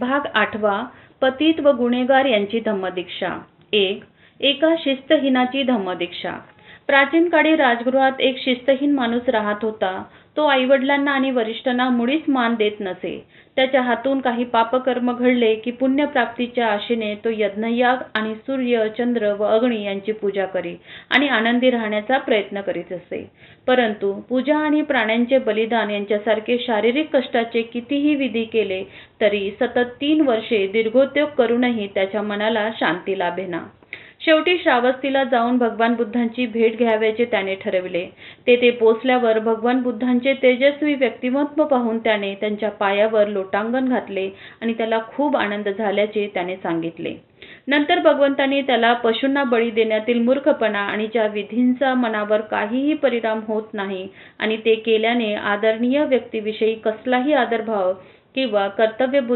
भाग आठवा पतित व गुन्हेगार यांची धम्मदीक्षा. एक एका शिस्तहीनाची धम्मदीक्षा. प्राचीन काळी राजगृहात एक शिस्तहीन माणूस राहत होता. तो आईवडिलांना आणि वरिष्ठांना मुळीच मान देत नसे. त्याच्या हातून काही पापकर्म घडले की पुण्यप्राप्तीच्या आशेने तो यज्ञयाग आणि सूर्य चंद्र व अग्नी यांची पूजा करी आणि आनंदी राहण्याचा प्रयत्न करीत असे. परंतु पूजा आणि प्राण्यांचे बलिदान यांच्यासारखे शारीरिक कष्टाचे कितीही विधी केले तरी सतत तीन वर्षे दीर्घोद्योग करूनही त्याच्या मनाला शांती लाभेना. शेवटी श्रावस्तीला जाऊन भगवान बुद्धांची भेट घ्यावयाचे त्याने ठरविले. तेथे पोचल्यावर भगवान बुद्धांचे तेजस्वी व्यक्तिमत्व पाहून त्याने त्यांच्या पायावर लोटांगण घातले आणि त्याला खूप आनंद झाल्याचे त्याने सांगितले. नंतर भगवंतांनी त्याला पशूंना बळी देण्यातील मूर्खपणा आणि ज्या विधींचा मनावर काहीही परिणाम होत नाही आणि ते केल्याने आदरणीय व्यक्तीविषयी कसलाही आदरभाव किंवा कर्तव्यबुद्धी